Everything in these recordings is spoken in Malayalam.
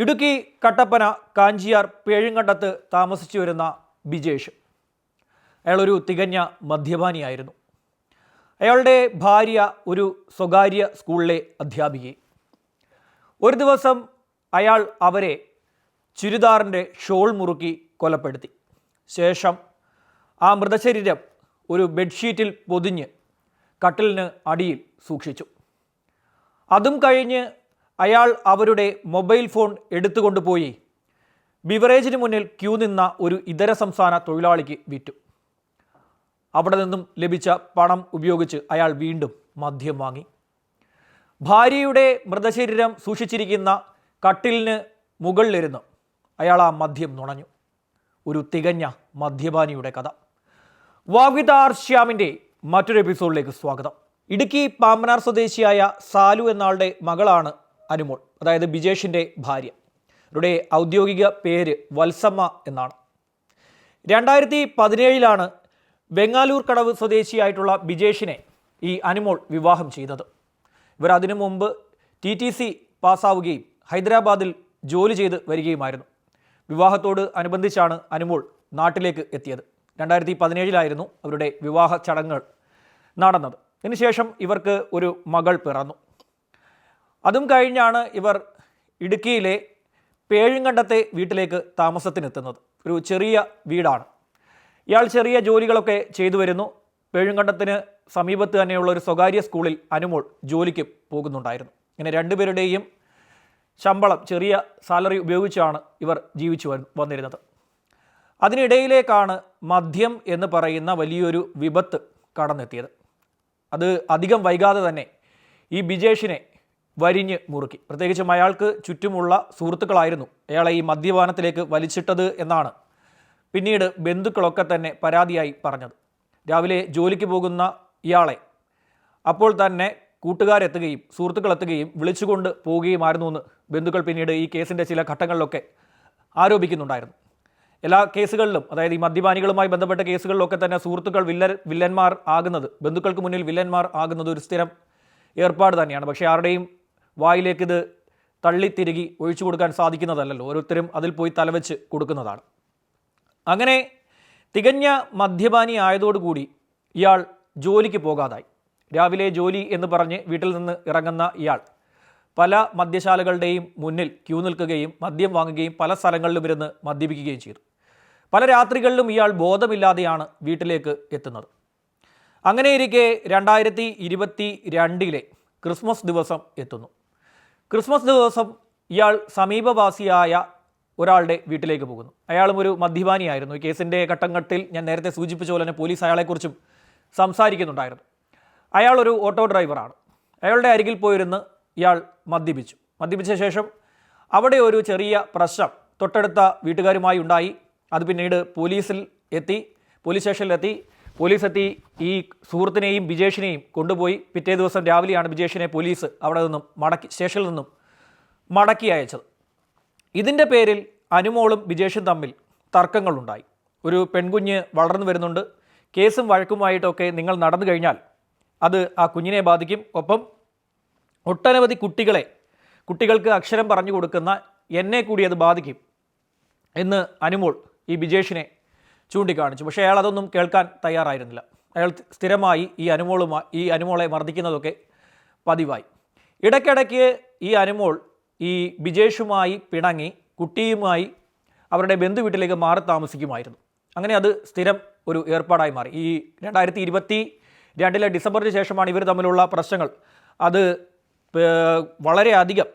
ഇടുക്കി കട്ടപ്പന കാഞ്ചിയാർ പേഴുങ്കണ്ടത്ത് താമസിച്ചു വരുന്ന ബിജേഷ്. അയാളൊരു തികഞ്ഞ മദ്യപാനിയായിരുന്നു. അയാളുടെ ഭാര്യ ഒരു സ്വകാര്യ സ്കൂളിലെ അധ്യാപികയും. ഒരു ദിവസം അയാൾ അവരെ ചുരിദാറിന്റെ ഷോൾ മുറുക്കി കൊലപ്പെടുത്തി. ശേഷം ആ മൃതശരീരം ഒരു ബെഡ്ഷീറ്റിൽ പൊതിഞ്ഞ് കട്ടിലിന് അടിയിൽ സൂക്ഷിച്ചു. അതും കഴിഞ്ഞ് അയാൾ അവരുടെ മൊബൈൽ ഫോൺ എടുത്തുകൊണ്ടുപോയി ബിവറേജിന് മുന്നിൽ ക്യൂ നിന്ന ഒരു ഇതര സംസ്ഥാന തൊഴിലാളിക്ക് വിറ്റു. അവിടെ നിന്നും ലഭിച്ച പണം ഉപയോഗിച്ച് അയാൾ വീണ്ടും മദ്യം വാങ്ങി. ഭാര്യയുടെ മൃതശരീരം സൂക്ഷിച്ചിരിക്കുന്ന കട്ടിലിന് മുകളിലിരുന്ന് അയാൾ ആ മദ്യം നുണഞ്ഞു. ഒരു തികഞ്ഞ മദ്യപാനിയുടെ കഥ. വാഗ്വിതാർ ശ്യാമിന്റെ മറ്റൊരു എപ്പിസോഡിലേക്ക് സ്വാഗതം. ഇടുക്കി പാമ്പനാർ സ്വദേശിയായ സാലു എന്നാളുടെ മകളാണ് അനുമോൾ അതായത് ബിജേഷിന്റെ ഭാര്യ. അവരുടെ ഔദ്യോഗിക പേര് വത്സമ്മ എന്നാണ്. രണ്ടായിരത്തി പതിനേഴിലാണ് വെങ്ങാലൂർ കടവ് സ്വദേശിയായിട്ടുള്ള ബിജേഷിനെ ഈ അനുമോൾ വിവാഹം ചെയ്തത്. ഇവർ അതിനു മുമ്പ് ടി ടി സി പാസ്സാവുകയും ഹൈദരാബാദിൽ ജോലി ചെയ്ത് വരികയുമായിരുന്നു. വിവാഹത്തോട് അനുബന്ധിച്ചാണ് അനുമോൾ നാട്ടിലേക്ക് എത്തിയത്. രണ്ടായിരത്തി പതിനേഴിലായിരുന്നു അവരുടെ വിവാഹ ചടങ്ങുകൾ നടന്നത്. ഇതിനുശേഷം ഇവർക്ക് ഒരു മകൾ പിറന്നു. അതും കഴിഞ്ഞാണ് ഇവർ ഇടുക്കിയിലെ പേഴുങ്കണ്ടത്തെ വീട്ടിലേക്ക് താമസത്തിനെത്തുന്നത്. ഒരു ചെറിയ വീടാണ്. ഇയാൾ ചെറിയ ജോലികളൊക്കെ ചെയ്തു വരുന്നു. പേഴുങ്കണ്ടത്തിന് സമീപത്ത് തന്നെയുള്ള ഒരു സ്വകാര്യ സ്കൂളിൽ അനുമോൾ ജോലിക്ക് പോകുന്നുണ്ടായിരുന്നു. ഇങ്ങനെ രണ്ടുപേരുടെയും ശമ്പളം ചെറിയ സാലറി ഉപയോഗിച്ചാണ് ഇവർ ജീവിച്ചു വന്നിരുന്നത്. അതിനിടയിലേക്കാണ് മദ്യം എന്ന് പറയുന്ന വലിയൊരു വിപത്ത് കടന്നെത്തിയത്. അത് അധികം വൈകാതെ തന്നെ ഈ ബിജേഷിനെ വരിഞ്ഞ് മുറുക്കി. പ്രത്യേകിച്ചും അയാൾക്ക് ചുറ്റുമുള്ള സുഹൃത്തുക്കളായിരുന്നു. അയാളെ ഈ മദ്യപാനത്തിലേക്ക് വലിച്ചിട്ടത് എന്നാണ് പിന്നീട് ബന്ധുക്കളൊക്കെ തന്നെ പരാതിയായി പറഞ്ഞത്. രാവിലെ ജോലിക്ക് പോകുന്ന ഇയാളെ അപ്പോൾ തന്നെ കൂട്ടുകാരെത്തുകയും സുഹൃത്തുക്കളെത്തുകയും വിളിച്ചുകൊണ്ട് പോവുകയുമായിരുന്നു എന്ന് ബന്ധുക്കൾ പിന്നീട് ഈ കേസിന്റെ ചില ഘട്ടങ്ങളിലൊക്കെ ആരോപിക്കുന്നുണ്ടായിരുന്നു. എല്ലാ കേസുകളിലും അതായത് ഈ മദ്യപാനികളുമായി ബന്ധപ്പെട്ട കേസുകളിലൊക്കെ തന്നെ സുഹൃത്തുക്കൾ വില്ലൻ വില്ലന്മാർ ആകുന്നത് ബന്ധുക്കൾക്ക് മുന്നിൽ വില്ലന്മാർ ആകുന്നത് ഒരു സ്ഥിരം ഏർപ്പാട് തന്നെയാണ്. പക്ഷേ ആരുടെയും വായിലേക്ക് ഇത് തള്ളിത്തിരുകി ഒഴിച്ചു കൊടുക്കാൻ സാധിക്കുന്നതല്ലല്ലോ. ഓരോരുത്തരും അതിൽ പോയി തലവെച്ച് കൊടുക്കുന്നതാണ്. അങ്ങനെ തികഞ്ഞ മദ്യപാനി ആയതോടുകൂടി ഇയാൾ ജോലിക്ക് പോകാതായി. രാവിലെ ജോലി എന്ന് പറഞ്ഞ് വീട്ടിൽ നിന്ന് ഇറങ്ങുന്ന ഇയാൾ പല മദ്യശാലകളുടെയും മുന്നിൽ ക്യൂ നിൽക്കുകയും മദ്യം വാങ്ങുകയും പല സ്ഥലങ്ങളിലും ഇരുന്ന് മദ്യപിക്കുകയും ചെയ്തു. പല രാത്രികളിലും ഇയാൾ ബോധമില്ലാതെയാണ് വീട്ടിലേക്ക് എത്തുന്നത്. അങ്ങനെയിരിക്കെ രണ്ടായിരത്തി ഇരുപത്തി രണ്ടിലെ ക്രിസ്മസ് ദിവസം എത്തുന്നു. ക്രിസ്മസ് ദിവസം ഇയാൾ സമീപവാസിയായ ഒരാളുടെ വീട്ടിലേക്ക് പോകുന്നു. അയാളും ഒരു മദ്യപാനിയായിരുന്നു. ഈ കേസിന്റെ ഘട്ടഘട്ടത്തിൽ ഞാൻ നേരത്തെ സൂചിപ്പിച്ച പോലെ തന്നെ പോലീസ് അയാളെക്കുറിച്ചും സംസാരിക്കുന്നുണ്ടായിരുന്നു. അയാൾ ഒരു ഓട്ടോ ഡ്രൈവറാണ്. അയാളുടെ അരികിൽ പോയിരുന്ന് ഇയാൾ മദ്യപിച്ചു. മദ്യപിച്ച ശേഷം അവിടെ ഒരു ചെറിയ പ്രശ്നം തൊട്ടടുത്ത വീട്ടുകാരുമായി ഉണ്ടായി. അത് പിന്നീട് പോലീസിൽ എത്തി പോലീസ് സ്റ്റേഷനിലെത്തി. പോലീസ് എത്തി ഈ സുഹൃത്തിനെയും ബിജേഷിനെയും കൊണ്ടുപോയി പിറ്റേ ദിവസം രാവിലെയാണ് ബിജേഷിനെ പോലീസ് അവിടെ നിന്നും മടക്കി സ്റ്റേഷനിൽ നിന്നും മടക്കി അയച്ചത്. ഇതിന്റെ പേരിൽ അനുമോളും ബിജേഷും തമ്മിൽ തർക്കങ്ങളുണ്ടായി. ഒരു പെൺകുഞ്ഞ് വളർന്നു വരുന്നുണ്ട്. കേസും വഴക്കുമായിട്ടൊക്കെ നിങ്ങൾ നടന്നു കഴിഞ്ഞാൽ അത് ആ കുഞ്ഞിനെ ബാധിക്കും. ഒപ്പം ഒട്ടനവധി കുട്ടികളെ കുട്ടികൾക്ക് അക്ഷരം പറഞ്ഞു കൊടുക്കുന്ന എന്നെ കൂടി അത് ബാധിക്കും എന്ന് അനുമോൾ ഈ ബിജേഷിനെ ചൂണ്ടിക്കാണിച്ചു. പക്ഷേ അയാൾ അതൊന്നും കേൾക്കാൻ തയ്യാറായിരുന്നില്ല. അയാൾ സ്ഥിരമായി ഈ അനുമോളുമായി ഈ അനുമോളെ മർദ്ദിക്കുന്നതൊക്കെ പതിവായി. ഇടയ്ക്കിടയ്ക്ക് ഈ അനുമോൾ ഈ ബിജേഷുമായി പിണങ്ങി കുട്ടിയുമായി അവരുടെ ബന്ധുവീട്ടിലേക്ക് മാറി താമസിക്കുമായിരുന്നു. അങ്ങനെ അത് സ്ഥിരം ഒരു ഏർപ്പാടായി മാറി. ഈ രണ്ടായിരത്തി ഇരുപത്തി രണ്ടിലെ ഡിസംബറിന് ശേഷമാണ് ഇവർ തമ്മിലുള്ള പ്രശ്നങ്ങൾ അത് വളരെയധികം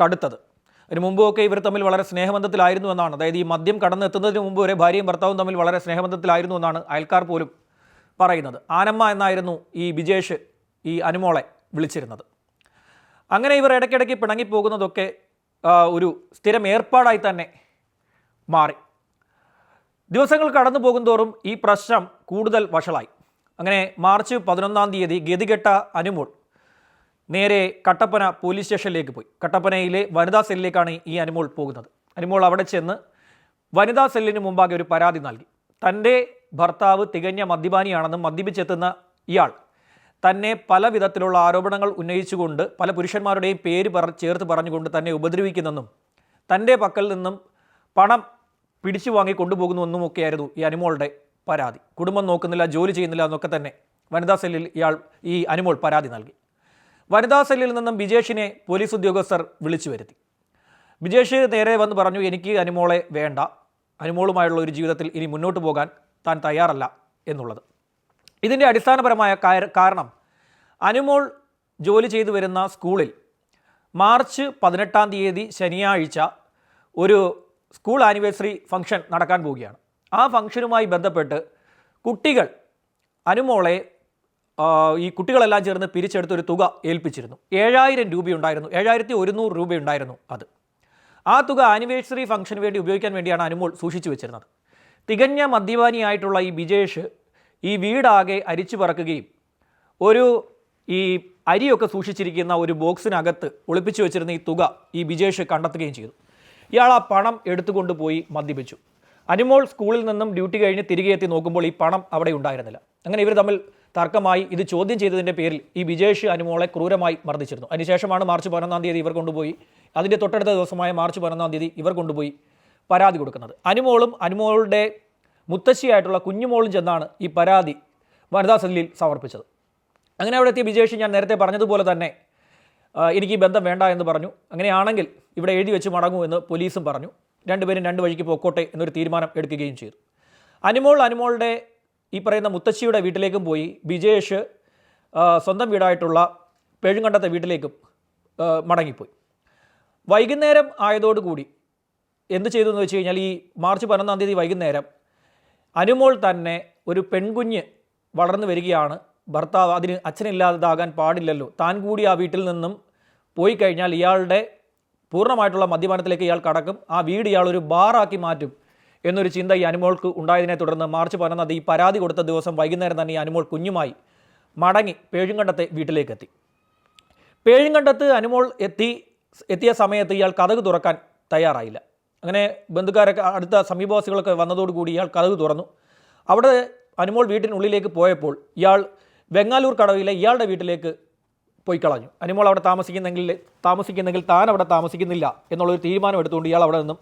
കടുത്തത്. അതിന് മുമ്പൊക്കെ ഇവർ തമ്മിൽ വളരെ സ്നേഹബന്ധത്തിലായിരുന്നു എന്നാണ്. അതായത് ഈ മദ്യം കടന്നെത്തുന്നതിന് മുമ്പ് വരെ ഭാര്യയും ഭർത്താവും തമ്മിൽ വളരെ സ്നേഹബന്ധത്തിലായിരുന്നു എന്നാണ് അയൽക്കാർ പോലും പറയുന്നത്. ആനമ്മ എന്നായിരുന്നു ഈ ബിജേഷ് ഈ അനുമോളെ വിളിച്ചിരുന്നത്. അങ്ങനെ ഇവർ ഇടയ്ക്കിടയ്ക്ക് പിണങ്ങിപ്പോകുന്നതൊക്കെ ഒരു സ്ഥിരം ഏർപ്പാടായി തന്നെ മാറി. ദിവസങ്ങൾ കടന്നു പോകുന്തോറും ഈ പ്രശ്നം കൂടുതൽ വഷളായി. അങ്ങനെ മാർച്ച് പതിനൊന്നാം തീയതി ഗതികെട്ട അനുമോൾ നേരെ കട്ടപ്പന പോലീസ് സ്റ്റേഷനിലേക്ക് പോയി. കട്ടപ്പനയിലെ വനിതാ സെല്ലിലേക്കാണ് ഈ അനുമോൾ പോകുന്നത്. അനുമോൾ അവിടെ ചെന്ന് വനിതാ സെല്ലിന് മുമ്പാകെ ഒരു പരാതി നൽകി. തന്റെ ഭർത്താവ് തികഞ്ഞ മദ്യപാനിയാണെന്നും മദ്യപിച്ചെത്തുന്ന ഇയാൾ തന്നെ പല വിധത്തിലുള്ള ആരോപണങ്ങൾ ഉന്നയിച്ചുകൊണ്ട് പല പുരുഷന്മാരുടെയും പേര് പറ ചേർത്ത് പറഞ്ഞുകൊണ്ട് തന്നെ ഉപദ്രവിക്കുന്നെന്നും തന്റെ പക്കൽ നിന്നും പണം പിടിച്ചു വാങ്ങി കൊണ്ടുപോകുന്നുവെന്നും ഒക്കെയായിരുന്നു ഈ അനുമോളുടെ പരാതി. കുടുംബം നോക്കുന്നില്ല ജോലി ചെയ്യുന്നില്ല എന്നൊക്കെ തന്നെ വനിതാ സെല്ലിൽ ഇയാൾ ഈ അനുമോൾ പരാതി നൽകി. വനിതാ സെല്ലിൽ നിന്നും ബിജേഷിനെ പോലീസ് ഉദ്യോഗസ്ഥർ വിളിച്ചു വരുത്തി ബിജേഷ് നേരെ വന്ന് പറഞ്ഞു എനിക്ക് അനുമോളെ വേണ്ട. അനുമോളുമായുള്ള ഒരു ജീവിതത്തിൽ ഇനി മുന്നോട്ട് പോകാൻ താൻ തയ്യാറല്ല എന്നുള്ളത്. ഇതിന്റെ അടിസ്ഥാനപരമായ കാരണം അനുമോൾ ജോലി ചെയ്തു വരുന്ന സ്കൂളിൽ മാർച്ച് പതിനെട്ടാം തീയതി ശനിയാഴ്ച ഒരു സ്കൂൾ ആനിവേഴ്സറി ഫംഗ്ഷൻ നടക്കാൻ പോവുകയാണ്. ആ ഫംഗ്ഷനുമായി ബന്ധപ്പെട്ട് കുട്ടികൾ അനുമോളെ ഈ കുട്ടികളെല്ലാം ചേർന്ന് പിരിച്ചെടുത്തൊരു തുക ഏൽപ്പിച്ചിരുന്നു. ഏഴായിരം രൂപയുണ്ടായിരുന്നു. ഏഴായിരത്തി ഒരുന്നൂറ് രൂപയുണ്ടായിരുന്നു അത്. ആ തുക ആനിവേഴ്സറി ഫംഗ്ഷന് വേണ്ടി ഉപയോഗിക്കാൻ വേണ്ടിയാണ് അനുമോൾ സൂക്ഷിച്ചു വെച്ചിരുന്നത്. തികഞ്ഞ മദ്യപാനിയായിട്ടുള്ള ഈ ബിജേഷ് ഈ വീടാകെ അരിച്ചു പറക്കുകയും ഒരു ഈ അരിയൊക്കെ സൂക്ഷിച്ചിരിക്കുന്ന ഒരു ബോക്സിനകത്ത് ഒളിപ്പിച്ചു വെച്ചിരുന്ന ഈ തുക ഈ ബിജേഷ് കണ്ടെത്തുകയും ചെയ്തു. ഇയാൾ ആ പണം എടുത്തുകൊണ്ട് പോയി മദ്യപിച്ചു. അനുമോൾ സ്കൂളിൽ നിന്നും ഡ്യൂട്ടി കഴിഞ്ഞ് തിരികെ എത്തി നോക്കുമ്പോൾ ഈ പണം അവിടെ ഉണ്ടായിരുന്നില്ല. അങ്ങനെ ഇവർ തമ്മിൽ തർക്കമായി. ഇത് ചോദ്യം ചെയ്തതിന്റെ പേരിൽ ഈ വിജേഷ് അനുമോളെ ക്രൂരമായി മർദ്ദിച്ചിരുന്നു. അതിനുശേഷമാണ് മാർച്ച് പതിനൊന്നാം തീയതി ഇവർ കൊണ്ടുപോയി. അതിന്റെ തൊട്ടടുത്ത ദിവസമായ മാർച്ച് പതിനൊന്നാം തീയതി ഇവർ കൊണ്ടുപോയി പരാതി കൊടുക്കുന്നത്. അനുമോളും അനുമോളുടെ മുത്തശ്ശിയായിട്ടുള്ള കുഞ്ഞുമോളും ചെന്നാണ് ഈ പരാതി വനിതാ സെല്ലിൽ സമർപ്പിച്ചത്. അങ്ങനെ അവിടെ എത്തിയ വിജേഷ് ഞാൻ നേരത്തെ പറഞ്ഞതുപോലെ തന്നെ എനിക്ക് ഈ ബന്ധം വേണ്ട എന്ന് പറഞ്ഞു. അങ്ങനെയാണെങ്കിൽ ഇവിടെ എഴുതി വെച്ച് മടങ്ങൂ എന്ന് പോലീസും പറഞ്ഞു. രണ്ടുപേരും രണ്ട് വഴിക്ക് പോക്കോട്ടെ എന്നൊരു തീരുമാനം എടുക്കുകയും ചെയ്തു. അനുമോൾ അനുമോളുടെ ഈ പറയുന്ന മുത്തശ്ശിയുടെ വീട്ടിലേക്കും പോയി. ബിജേഷ് സ്വന്തം വീടായിട്ടുള്ള പെഴുങ്കണ്ടത്തെ വീട്ടിലേക്കും മടങ്ങിപ്പോയി. വൈകുന്നേരം ആയതോടുകൂടി എന്ത് ചെയ്തു എന്ന് വെച്ച് കഴിഞ്ഞാൽ ഈ മാർച്ച് പതിനൊന്നാം തീയതി വൈകുന്നേരം അനുമോൾ തന്നെ ഒരു പെൺകുഞ്ഞ് വളർന്നു വരികയാണ്. ഭർത്താവ് അതിന് അച്ഛനില്ലാതാകാൻ പാടില്ലല്ലോ. താൻ കൂടി ആ വീട്ടിൽ നിന്നും പോയി കഴിഞ്ഞാൽ ഇയാളുടെ പൂർണമായിട്ടുള്ള മദ്യപാനത്തിലേക്ക് ഇയാൾ കടക്കും. ആ വീട് ഇയാൾ ഒരു ബാറാക്കി മാറ്റും എന്നൊരു ചിന്ത ഈ അനുമോൾക്ക് ഉണ്ടായതിനെ തുടർന്ന് മാർച്ച് പതിനൊന്നാം തീയതി പരാതി കൊടുത്ത ദിവസം വൈകുന്നേരം തന്നെ ഈ അനുമോൾ കുഞ്ഞുമായി മടങ്ങി പേഴുങ്കണ്ടത്തെ വീട്ടിലേക്കെത്തി പേഴുങ്കണ്ടത്ത് അനുമോൾ എത്തി എത്തിയ സമയത്ത് ഇയാൾ കഥക് തുറക്കാൻ തയ്യാറായില്ല. അങ്ങനെ ബന്ധുക്കാരൊക്കെ അടുത്ത സമീപവാസികളൊക്കെ വന്നതോടുകൂടി ഇയാൾ കഥക് തുറന്നു. അവിടെ അനുമോൾ വീട്ടിനുള്ളിലേക്ക് പോയപ്പോൾ ഇയാൾ വെങ്ങാലൂർ കടവിലെ ഇയാളുടെ വീട്ടിലേക്ക് പോയി കളഞ്ഞു അനുമോൾ അവിടെ താമസിക്കുന്നെങ്കിൽ താമസിക്കുന്നെങ്കിൽ താൻ അവിടെ താമസിക്കുന്നില്ല എന്നുള്ളൊരു തീരുമാനം എടുത്തുകൊണ്ട് ഇയാൾ അവിടെ നിന്നും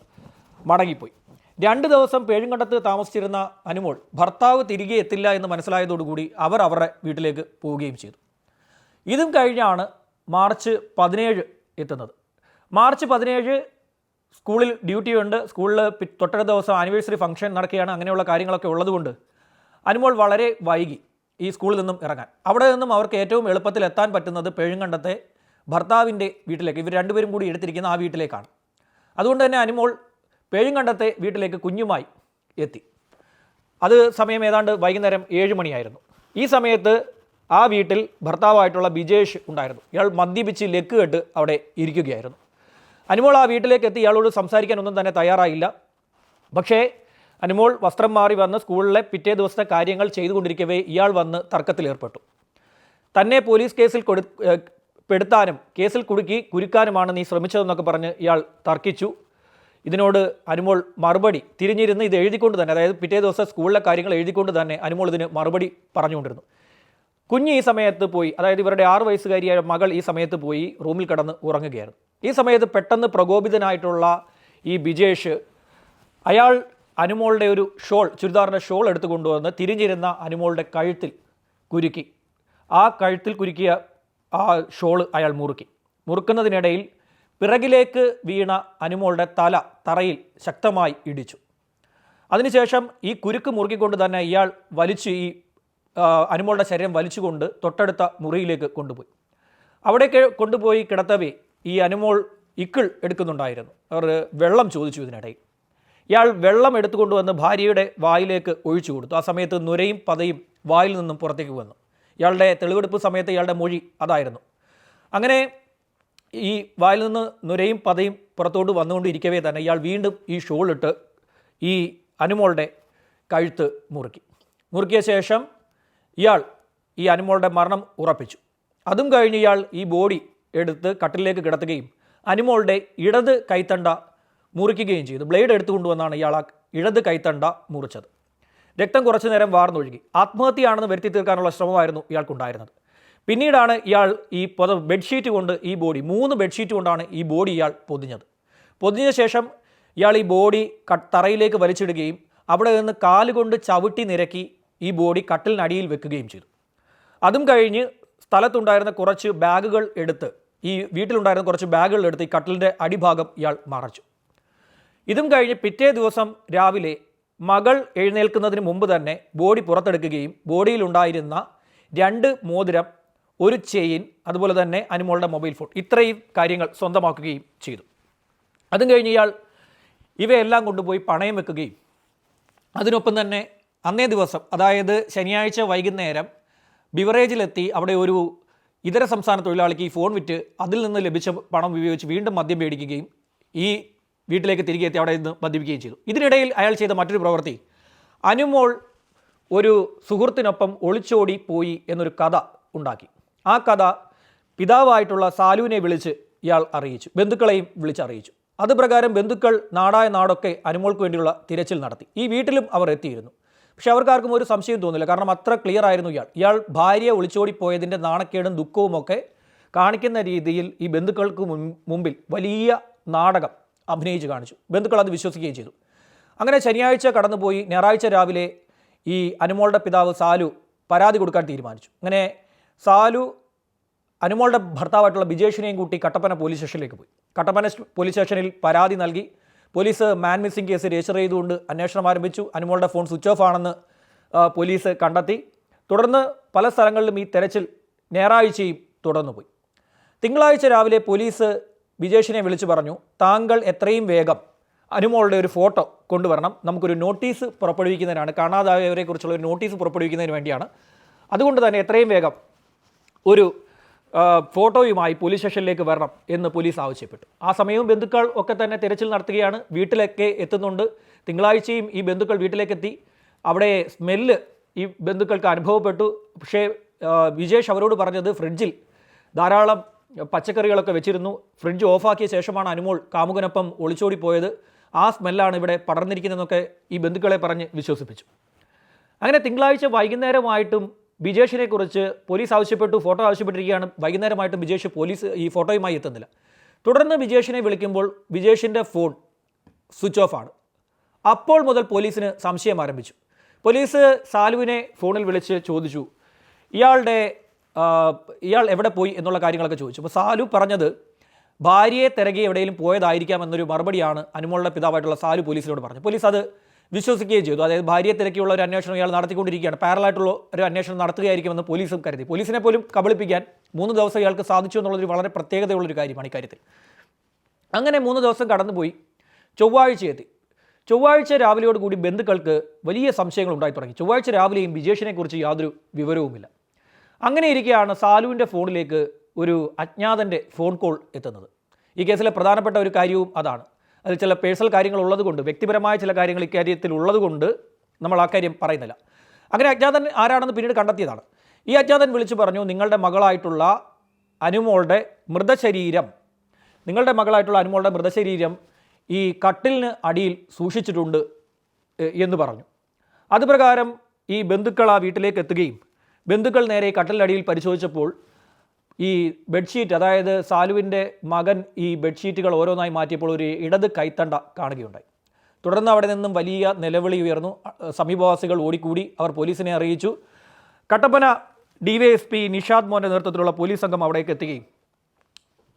മടങ്ങിപ്പോയി. രണ്ട് ദിവസം പേഴുങ്കണ്ടത്ത് താമസിച്ചിരുന്ന അനുമോൾ ഭർത്താവ് തിരികെ എത്തില്ല എന്ന് മനസ്സിലായതോടുകൂടി അവർ അവരുടെ വീട്ടിലേക്ക് പോവുകയും ചെയ്തു. ഇതും കഴിഞ്ഞാണ് മാർച്ച് പതിനേഴ് എത്തുന്നത്. മാർച്ച് പതിനേഴ് സ്കൂളിൽ ഡ്യൂട്ടി ഉണ്ട്. സ്കൂളിൽ തൊട്ടടുത്ത ദിവസം ആനിവേഴ്സറി ഫംഗ്ഷൻ നടക്കുകയാണ്. അങ്ങനെയുള്ള കാര്യങ്ങളൊക്കെ ഉള്ളതുകൊണ്ട് അനുമോൾ വളരെ വൈകി. ഈ സ്കൂളിൽ നിന്നും ഇറങ്ങാൻ. അവിടെ നിന്നും അവർക്ക് ഏറ്റവും എളുപ്പത്തിൽ എത്താൻ പറ്റുന്നത് പെഴുങ്കണ്ടത്തെ ഭർത്താവിന്റെ വീട്ടിലേക്ക്. ഇവർ രണ്ടുപേരും കൂടി എടുത്തിരിക്കുന്ന ആ വീട്ടിലേക്കാണ്. അതുകൊണ്ട് തന്നെ അനുമോൾ പെഴുങ്കണ്ടത്തെ വീട്ടിലേക്ക് കുഞ്ഞുമായി എത്തി. അത് സമയം ഏതാണ്ട് വൈകുന്നേരം ഏഴ് മണിയായിരുന്നു. ഈ സമയത്ത് ആ വീട്ടിൽ ഭർത്താവായിട്ടുള്ള ബിജേഷ് ഉണ്ടായിരുന്നു. ഇയാൾ മദ്യപിച്ച് ലെക്ക് കെട്ട് അവിടെ ഇരിക്കുകയായിരുന്നു. അനുമോൾ ആ വീട്ടിലേക്ക് എത്തി. ഇയാളോട് സംസാരിക്കാനൊന്നും തന്നെ തയ്യാറായില്ല. പക്ഷേ അനുമോൾ വസ്ത്രം മാറി വന്ന് സ്കൂളിലെ പിറ്റേ ദിവസത്തെ കാര്യങ്ങൾ ചെയ്തുകൊണ്ടിരിക്കവേ ഇയാൾ വന്ന് തർക്കത്തിലേർപ്പെട്ടു. തന്നെ പോലീസ് കേസിൽ കൊടു പെടുത്താനും കേസിൽ കുടുക്കി കുരുക്കാനുമാണ് നീ ശ്രമിച്ചതെന്നൊക്കെ പറഞ്ഞ് ഇയാൾ തർക്കിച്ചു. ഇതിനോട് അനുമോൾ മറുപടി തിരിഞ്ഞിരുന്ന് ഇത് എഴുതിക്കൊണ്ട് തന്നെ അതായത് പിറ്റേ ദിവസം സ്കൂളിലെ കാര്യങ്ങൾ എഴുതിക്കൊണ്ട് തന്നെ അനുമോൾ ഇതിന് മറുപടി പറഞ്ഞുകൊണ്ടിരുന്നു. കുഞ്ഞ് ഈ സമയത്ത് പോയി അതായത് ഇവരുടെ ആറ് വയസ്സുകാരിയായ മകൾ ഈ സമയത്ത് പോയി റൂമിൽ കിടന്ന് ഉറങ്ങുകയായിരുന്നു. ഈ സമയത്ത് പെട്ടെന്ന് പ്രകോപിതനായിട്ടുള്ള ഈ ബിജേഷ് അയാൾ അനുമോളുടെ ഒരു ഷോൾ ചുരിദാറിന്റെ ഷോൾ എടുത്തു കൊണ്ടുവന്ന് തിരിഞ്ഞിരുന്ന അനുമോളുടെ കഴുത്തിൽ കുരുക്കി. ആ കഴുത്തിൽ കുരുക്കിയ ആ ഷോൾ അയാൾ മുറുക്കി. മുറുക്കുന്നതിനിടയിൽ പിറകിലേക്ക് വീണ അനുമോളുടെ തല തറയിൽ ശക്തമായി ഇടിച്ചു. അതിനുശേഷം ഈ കുരുക്ക് മുറുക്കിക്കൊണ്ട് തന്നെ ഇയാൾ വലിച്ച് ഈ അനുമോളുടെ ശരീരം വലിച്ചുകൊണ്ട് തൊട്ടടുത്ത മുറിയിലേക്ക് കൊണ്ടുപോയി. അവിടേക്ക് കൊണ്ടുപോയി കിടത്തവേ ഈ അനുമോൾ ഇക്കിൾ എടുക്കുന്നുണ്ടായിരുന്നു. അവർ വെള്ളം ചോദിച്ചു ഇതിനിടയിൽ. ഇയാൾ വെള്ളം എടുത്തുകൊണ്ടുവന്ന് ഭാര്യയുടെ വായിലേക്ക് ഒഴിച്ചു കൊടുത്തു. ആ സമയത്ത് നുരയും പതയും വായിൽ നിന്നും പുറത്തേക്ക് വന്നു. ഇയാളുടെ തെളിവെടുപ്പ് സമയത്ത് ഇയാളുടെ മൊഴി അതായിരുന്നു. അങ്ങനെ ഈ വായിൽ നിന്ന് നുരയും പതയും പുറത്തോട്ട് വന്നുകൊണ്ടിരിക്കവേ തന്നെ ഇയാൾ വീണ്ടും ഈ ഷോളിട്ട് ഈ അനുമോളുടെ കഴുത്ത് മുറുക്കി. മുറുക്കിയ ശേഷം ഇയാൾ ഈ അനുമോളുടെ മരണം ഉറപ്പിച്ചു. അതും കഴിഞ്ഞ് ഇയാൾ ഈ ബോഡി എടുത്ത് കട്ടിലേക്ക് കിടത്തുകയും അനുമോളുടെ ഇടത് കൈത്തണ്ട മുറിക്കുകയും ചെയ്തു. ബ്ലേഡ് എടുത്തുകൊണ്ടുവന്നാണ് ഇയാൾ ആ ഇടത് കൈത്തണ്ട മുറിച്ചത്. രക്തം കുറച്ചു നേരം വാർന്നൊഴുകി. ആത്മഹത്യയാണെന്ന് വരുത്തി തീർക്കാനുള്ള ശ്രമമായിരുന്നു ഇയാൾക്കുണ്ടായിരുന്നത്. പിന്നീടാണ് ഇയാൾ ഈ പൊത ബെഡ്ഷീറ്റ് കൊണ്ട് ഈ ബോഡി മൂന്ന് ബെഡ്ഷീറ്റ് കൊണ്ടാണ് ഈ ബോഡി ഇയാൾ പൊതിഞ്ഞത്. പൊതിഞ്ഞ ശേഷം ഇയാൾ ഈ ബോഡി തറയിലേക്ക് വലിച്ചിടുകയും അവിടെ നിന്ന് കാലുകൊണ്ട് ചവിട്ടി നിരക്കി ഈ ബോഡി കട്ടിലിനടിയിൽ വെക്കുകയും ചെയ്തു. അതും കഴിഞ്ഞ് സ്ഥലത്തുണ്ടായിരുന്ന കുറച്ച് ബാഗുകൾ എടുത്ത് ഈ വീട്ടിലുണ്ടായിരുന്ന കുറച്ച് ബാഗുകൾ എടുത്ത് ഈ കട്ടിലിന്റെ അടിഭാഗം ഇയാൾ മറച്ചു. ഇതും കഴിഞ്ഞ് പിറ്റേ ദിവസം രാവിലെ മകൾ എഴുന്നേൽക്കുന്നതിന് മുമ്പ് തന്നെ ബോഡി പുറത്തെടുക്കുകയും ബോഡിയിലുണ്ടായിരുന്ന രണ്ട് മോതിരം ഒരു ചെയിൻ അതുപോലെ തന്നെ അനുമോളുടെ മൊബൈൽ ഫോൺ ഇത്രയും കാര്യങ്ങൾ സ്വന്തമാക്കുകയും ചെയ്തു. അതും കഴിഞ്ഞ് ഇയാൾ ഇവയെല്ലാം കൊണ്ടുപോയി പണയം വെക്കുകയും അതിനൊപ്പം തന്നെ അന്നേ ദിവസം അതായത് ശനിയാഴ്ച വൈകുന്നേരം ബിവറേജിലെത്തി അവിടെ ഒരു ഇതര സംസ്ഥാന തൊഴിലാളിക്ക് ഈ ഫോൺ വിറ്റ് അതിൽ നിന്ന് ലഭിച്ച പണം ഉപയോഗിച്ച് വീണ്ടും മദ്യം മേടിക്കുകയും ഈ വീട്ടിലേക്ക് തിരികെ എത്തി അവിടെ നിന്ന് മദ്യപിക്കുകയും ചെയ്തു. ഇതിനിടയിൽ അയാൾ ചെയ്ത മറ്റൊരു പ്രവൃത്തി. അനുമോൾ ഒരു സുഹൃത്തിനൊപ്പം ഒളിച്ചോടി പോയി എന്നൊരു കഥ ഉണ്ടാക്കി. ആ കഥ പിതാവായിട്ടുള്ള സാലുവിനെ വിളിച്ച് ഇയാൾ അറിയിച്ചു. ബന്ധുക്കളെയും വിളിച്ചറിയിച്ചു. അത് പ്രകാരം ബന്ധുക്കൾ നാടായ നാടൊക്കെ അനുമോൾക്ക് വേണ്ടിയുള്ള തിരച്ചിൽ നടത്തി. ഈ വീട്ടിലും അവർ എത്തിയിരുന്നു. പക്ഷെ അവർക്കാർക്കും ഒരു സംശയം തോന്നില്ല. കാരണം അത്ര ക്ലിയർ ആയിരുന്നു ഇയാൾ. ഇയാൾ ഭാര്യയെ ഒളിച്ചോടി പോയതിന്റെ നാണക്കേടും ദുഃഖവും ഒക്കെ കാണിക്കുന്ന രീതിയിൽ ഈ ബന്ധുക്കൾക്ക് മുമ്പിൽ വലിയ നാടകം അഭിനയിച്ച് കാണിച്ചു. ബന്ധുക്കൾ അത് വിശ്വസിക്കുകയും ചെയ്തു. അങ്ങനെ ശനിയാഴ്ച കടന്നുപോയി. ഞായറാഴ്ച രാവിലെ ഈ അനുമോളുടെ പിതാവ് സാലു പരാതി കൊടുക്കാൻ തീരുമാനിച്ചു. അങ്ങനെ സാലു അനുമോളുടെ ഭർത്താവായിട്ടുള്ള ബിജേഷിനെയും കൂട്ടി കട്ടപ്പന പോലീസ് സ്റ്റേഷനിലേക്ക് പോയി. കട്ടപ്പന പോലീസ് സ്റ്റേഷനിൽ പരാതി നൽകി. Police man missing case register ചെയ്തുകൊണ്ട് അന്വേഷണം ആരംഭിച്ചു. അനുമോളുടെ ഫോൺ സ്വിച്ച് ഓഫ് ആണെന്ന് പോലീസ് കണ്ടെത്തി. തുടർന്ന് പല സ്ഥലങ്ങളിലും ഈ തെരച്ചിൽ ഞായറാഴ്ചയും തുടർന്നു പോയി തിങ്കളാഴ്ച രാവിലെ പോലീസ് ബിജേഷിനെ വിളിച്ചു പറഞ്ഞു താങ്കൾ എത്രയും വേഗം അനുമോളുടെ ഒരു ഫോട്ടോ കൊണ്ടുവരണം. നമുക്കൊരു നോട്ടീസ് പുറപ്പെടുവിക്കുന്നതിനാണ് കാണാതായവരെ കുറിച്ചുള്ള ഒരു നോട്ടീസ് പുറപ്പെടുവിക്കുന്നതിന് വേണ്ടിയാണ്. അതുകൊണ്ട് തന്നെ എത്രയും വേഗം ഒരു ഫോട്ടോയുമായി പോലീസ് സ്റ്റേഷനിലേക്ക് വരണം എന്ന് പോലീസ് ആവശ്യപ്പെട്ടു. ആ സമയവും ബന്ധുക്കൾ ഒക്കെ തന്നെ തിരച്ചിൽ നടത്തുകയാണ്. വീട്ടിലൊക്കെ എത്തുന്നുണ്ട്. തിങ്കളാഴ്ചയും ഈ ബന്ധുക്കൾ വീട്ടിലേക്കെത്തി. അവിടെ സ്മെല്ല് ഈ ബന്ധുക്കൾക്ക് അനുഭവപ്പെട്ടു. പക്ഷേ വിജേഷ് അവരോട് പറഞ്ഞത് ഫ്രിഡ്ജിൽ ധാരാളം പച്ചക്കറികളൊക്കെ വെച്ചിരുന്നു. ഫ്രിഡ്ജ് ഓഫാക്കിയ ശേഷമാണ് അനുമോൾ കാമുകനൊപ്പം ഒളിച്ചോടി പോയത്. ആ സ്മെല്ലാണ് ഇവിടെ പടർന്നിരിക്കുന്നതെന്നൊക്കെ ഈ ബന്ധുക്കളെ പറഞ്ഞ് വിശ്വസിപ്പിച്ചു. അങ്ങനെ തിങ്കളാഴ്ച വൈകുന്നേരമായിട്ടും ബിജേഷിനെ കുറിച്ച് പോലീസ് ആവശ്യപ്പെട്ടു ഫോട്ടോ ആവശ്യപ്പെട്ടിരിക്കുകയാണ്. വൈകുന്നേരമായിട്ടും ബിജേഷ് പോലീസ് ഈ ഫോട്ടോയുമായി എത്തുന്നില്ല. തുടർന്ന് ബിജേഷിനെ വിളിക്കുമ്പോൾ ബിജേഷിന്റെ ഫോൺ സ്വിച്ച് ഓഫ് ആണ്. അപ്പോൾ മുതൽ പോലീസിന് സംശയം ആരംഭിച്ചു. പോലീസ് സാലുവിനെ ഫോണിൽ വിളിച്ച് ചോദിച്ചു. ഇയാളുടെ ഇയാൾ എവിടെ പോയി എന്നുള്ള കാര്യങ്ങളൊക്കെ ചോദിച്ചു. അപ്പോൾ സാലു പറഞ്ഞത് ഭാര്യയെ തിരകെ എവിടെയെങ്കിലും പോയതായിരിക്കാം എന്നൊരു മറുപടിയാണ് അനുമോളുടെ പിതാവായിട്ടുള്ള സാലു പോലീസിനോട് പറഞ്ഞു പോലീസ് അത് വിശ്വസിക്കുകയും ചെയ്തു. അതായത് ഭാര്യയെ തിരക്കിയുള്ള ഒരു അന്വേഷണം ഇയാൾ നടത്തിക്കൊണ്ടിരിക്കുകയാണ്. പാരലായിട്ടുള്ള ഒരു അന്വേഷണം നടത്തുകയായിരിക്കുമെന്ന് പോലീസും കരുതി. പോലീസിനെ പോലും കബളിപ്പിക്കാൻ മൂന്ന് ദിവസം ഇയാൾക്ക് സാധിച്ചു എന്നുള്ളൊരു വളരെ പ്രത്യേകതയുള്ളൊരു കാര്യമാണ് ഇക്കാര്യത്തിൽ അങ്ങനെ മൂന്ന് ദിവസം കടന്നുപോയി. ചൊവ്വാഴ്ച എത്തി ചൊവ്വാഴ്ച രാവിലെയോടുകൂടി ബന്ധുക്കൾക്ക് വലിയ സംശയങ്ങൾ ഉണ്ടായി തുടങ്ങി. ചൊവ്വാഴ്ച രാവിലെയും വിജേഷിനെക്കുറിച്ച് യാതൊരു വിവരവുമില്ല. അങ്ങനെ ഇരിക്കെയാണ് സാലുവിന്റെ ഫോണിലേക്ക് ഒരു അജ്ഞാതന്റെ ഫോൺ കോൾ എത്തുന്നത്. ഈ കേസിലെ പ്രധാനപ്പെട്ട ഒരു കാര്യവും അതാണ്. അതിൽ ചില പേഴ്സണൽ കാര്യങ്ങൾ ഉള്ളതുകൊണ്ട് വ്യക്തിപരമായ ചില കാര്യങ്ങൾ ഇക്കാര്യത്തിൽ ഉള്ളതുകൊണ്ട് നമ്മൾ ആ കാര്യം പറയുന്നില്ല. അങ്ങനെ അജ്ഞാതൻ ആരാണെന്ന് പിന്നീട് കണ്ടെത്തിയതാണ്. ഈ അജ്ഞാതൻ വിളിച്ചു പറഞ്ഞു നിങ്ങളുടെ മകളായിട്ടുള്ള അനുമോളുടെ മൃതശരീരം നിങ്ങളുടെ മകളായിട്ടുള്ള അനുമോളുടെ മൃതശരീരം ഈ കട്ടിലിന് അടിയിൽ സൂക്ഷിച്ചിട്ടുണ്ട് എന്ന് പറഞ്ഞു. അതുപ്രകാരം ഈ ബന്ധുക്കൾ ആ വീട്ടിലേക്ക് എത്തുകയും ബന്ധുക്കൾ നേരെ കട്ടലടിയിൽ പരിശോധിച്ചപ്പോൾ ഈ ബെഡ്ഷീറ്റ് അതായത് സാലുവിന്റെ മകൻ ഈ ബെഡ്ഷീറ്റുകൾ ഓരോന്നായി മാറ്റിയപ്പോൾ ഒരു ഇടത് കൈത്തണ്ട കാണുകയുണ്ടായി. തുടർന്ന് അവിടെ നിന്നും വലിയ നിലവിളി ഉയർന്നു. സമീപവാസികൾ ഓടിക്കൂടി. അവർ പോലീസിനെ അറിയിച്ചു. കട്ടപ്പന ഡിവൈഎസ്പി നിഷാദ് മോന്റെ നേതൃത്വത്തിലുള്ള പോലീസ് സംഘം അവിടേക്ക് എത്തുകയും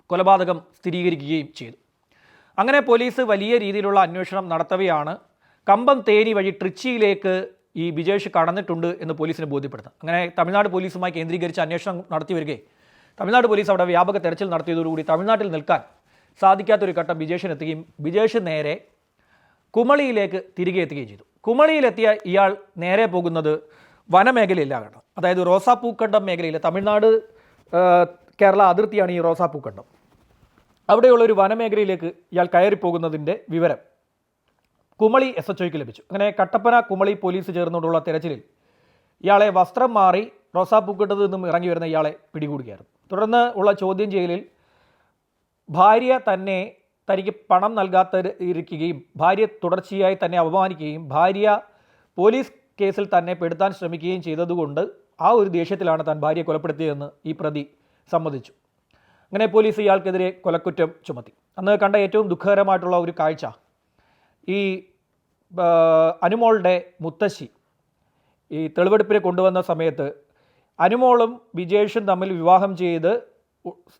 കൊലപാതകം സ്ഥിരീകരിക്കുകയും ചെയ്തു. അങ്ങനെ പോലീസ് വലിയ രീതിയിലുള്ള അന്വേഷണം നടത്തവെയാണ്. കമ്പം തേനി വഴി ട്രിച്ചിയിലേക്ക് ഈ ബിജേഷ് കടന്നിട്ടുണ്ട് എന്ന് പോലീസിനെ ബോധ്യപ്പെടുന്നത് അങ്ങനെ തമിഴ്നാട് പോലീസുമായി കേന്ദ്രീകരിച്ച് അന്വേഷണം നടത്തി വരികയും തമിഴ്നാട് പോലീസ് അവിടെ വ്യാപക തെരച്ചിൽ നടത്തിയതോടുകൂടി തമിഴ്നാട്ടിൽ നിൽക്കാൻ സാധിക്കാത്തൊരു ഘട്ടം ബിജേഷിനെത്തുകയും ബിജേഷ് നേരെ കുമളിയിലേക്ക് തിരികെ എത്തുകയും ചെയ്തു. കുമളിയിലെത്തിയ ഇയാൾ നേരെ പോകുന്നത് വനമേഖലയിലാണ് അതായത് റോസാപ്പൂക്കണ്ടം മേഖലയിൽ തമിഴ്നാട് കേരള അതിർത്തിയാണ് ഈ റോസാപ്പൂക്കണ്ടം. അവിടെയുള്ള ഒരു വനമേഖലയിലേക്ക് ഇയാൾ കയറി കയറിപ്പോകുന്നതിന്റെ വിവരം കുമളി എസ് എച്ച് ഒയ്ക്ക് ലഭിച്ചു. അങ്ങനെ കട്ടപ്പന കുമളി പോലീസ് ചേർന്നുകൊണ്ടുള്ള തെരച്ചിലിൽ ഇയാളെ വസ്ത്രം മാറി റോസാപ്പൂക്കണ്ടത്തിൽ നിന്നും ഇറങ്ങി വരുന്ന ഇയാളെ പിടികൂടുകയായിരുന്നു. തുടർന്ന് ഉള്ള ചോദ്യം ചെയ്യലിൽ ഭാര്യ തന്നെ തനിക്ക് പണം നൽകാത്ത ഇരിക്കുകയും ഭാര്യ തുടർച്ചയായി തന്നെ അപമാനിക്കുകയും ഭാര്യ പോലീസ് കേസിൽ തന്നെ പെടുത്താൻ ശ്രമിക്കുകയും ചെയ്തതുകൊണ്ട് ആ ഒരു ദേഷ്യത്തിലാണ് താൻ ഭാര്യയെ കൊലപ്പെടുത്തിയതെന്ന് ഈ പ്രതി സമ്മതിച്ചു. അങ്ങനെ പോലീസ് ഇയാൾക്കെതിരെ കൊലക്കുറ്റം ചുമത്തി. അന്ന് കണ്ട ഏറ്റവും ദുഃഖകരമായിട്ടുള്ള ഒരു കാഴ്ച ഈ അനുമോളുടെ മുത്തശ്ശി ഈ തെളിവെടുപ്പിനെ കൊണ്ടുവന്ന സമയത്ത് അനുമോളും വിജേഷും തമ്മിൽ വിവാഹം ചെയ്ത്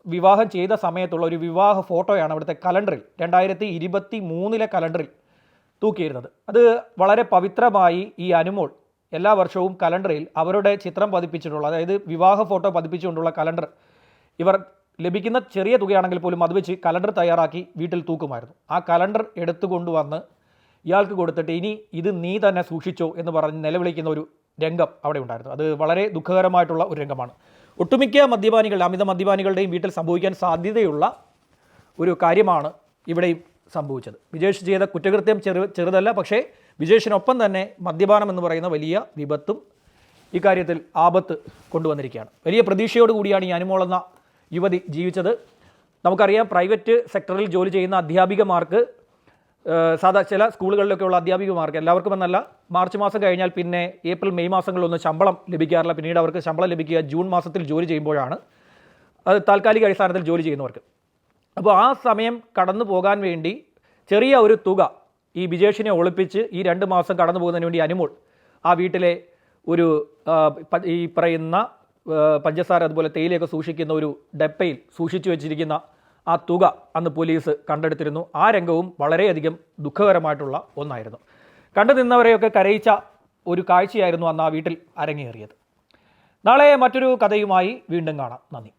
വിവാഹം ചെയ്ത സമയത്തുള്ള ഒരു വിവാഹ ഫോട്ടോയാണ് അവിടുത്തെ കലണ്ടറിൽ രണ്ടായിരത്തി ഇരുപത്തി മൂന്നിലെ കലണ്ടറിൽ തൂക്കിയിരുന്നത്. അത് വളരെ പവിത്രമായി ഈ അനുമോൾ എല്ലാ വർഷവും കലണ്ടറിൽ അവരുടെ ചിത്രം പതിപ്പിച്ചിട്ടുള്ള അതായത് വിവാഹ ഫോട്ടോ പതിപ്പിച്ചുകൊണ്ടുള്ള കലണ്ടർ ഇവർ ലഭിക്കുന്ന ചെറിയ തുകയാണെങ്കിൽ പോലും അത് വെച്ച് കലണ്ടർ തയ്യാറാക്കി വീട്ടിൽ തൂക്കുമായിരുന്നു. ആ കലണ്ടർ എടുത്തുകൊണ്ടുവന്ന് ഇയാൾക്ക് കൊടുത്തിട്ട് ഇനി ഇത് നീ തന്നെ സൂക്ഷിച്ചോ എന്ന് പറഞ്ഞ് നിലവിളിക്കുന്ന ഒരു രംഗം അവിടെ ഉണ്ടായിരുന്നു. അത് വളരെ ദുഃഖകരമായിട്ടുള്ള ഒരു രംഗമാണ്. ഒട്ടുമിക്ക മദ്യപാനികളുടെ അമിത മദ്യപാനികളുടെയും വീട്ടിൽ സംഭവിക്കാൻ സാധ്യതയുള്ള ഒരു കാര്യമാണ് ഇവിടെയും സംഭവിച്ചത്. വിജേഷ് ചെയ്ത കുറ്റകൃത്യം ചെറു ചെറുതല്ല പക്ഷേ വിജേഷിനൊപ്പം തന്നെ മദ്യപാനം എന്ന് പറയുന്ന വലിയ വിപത്തും ഇക്കാര്യത്തിൽ ആപത്ത് കൊണ്ടുവന്നിരിക്കുകയാണ്. വലിയ പ്രതീക്ഷയോട് കൂടിയാണ് ഈ അനുമോൾ എന്ന യുവതി ജീവിച്ചത്. നമുക്കറിയാം പ്രൈവറ്റ് സെക്ടറിൽ ജോലി ചെയ്യുന്ന അധ്യാപികമാർക്ക് സാധാ ചില സ്കൂളുകളിലൊക്കെ ഉള്ള അധ്യാപികമാർക്ക് എല്ലാവർക്കും എന്നല്ല മാർച്ച് മാസം കഴിഞ്ഞാൽ പിന്നെ ഏപ്രിൽ മെയ് മാസങ്ങളിലൊന്നും ശമ്പളം ലഭിക്കാറില്ല. പിന്നീട് അവർക്ക് ശമ്പളം ലഭിക്കുക ജൂൺ മാസത്തിൽ ജോലി ചെയ്യുമ്പോഴാണ്. അത് താൽക്കാലിക അടിസ്ഥാനത്തിൽ ജോലി ചെയ്യുന്നവർക്ക്. അപ്പോൾ ആ സമയം കടന്നു പോകാൻ വേണ്ടി ചെറിയ ഒരു തുക ഈ ബിജേഷിനെ ഒളിപ്പിച്ച് ഈ രണ്ട് മാസം കടന്നു പോകുന്നതിന് വേണ്ടി അനുമോൾ ആ വീട്ടിലെ ഒരു ഈ പറയുന്ന പഞ്ചസാര അതുപോലെ തേയിലയൊക്കെ സൂക്ഷിക്കുന്ന ഒരു ഡെപ്പയിൽ സൂക്ഷിച്ചു വെച്ചിരിക്കുന്ന ആ തുക അന്ന് പോലീസ് കണ്ടെടുത്തിരുന്നു. ആ രംഗവും വളരെയധികം ദുഃഖകരമായിട്ടുള്ള ഒന്നായിരുന്നു. കണ്ടു നിന്നവരെയൊക്കെ കരയിച്ച ഒരു കാഴ്ചയായിരുന്നു അന്ന് ആ വീട്ടിൽ അരങ്ങേറിയത്. നാളെ മറ്റൊരു കഥയുമായി വീണ്ടും കാണാം. നന്ദി.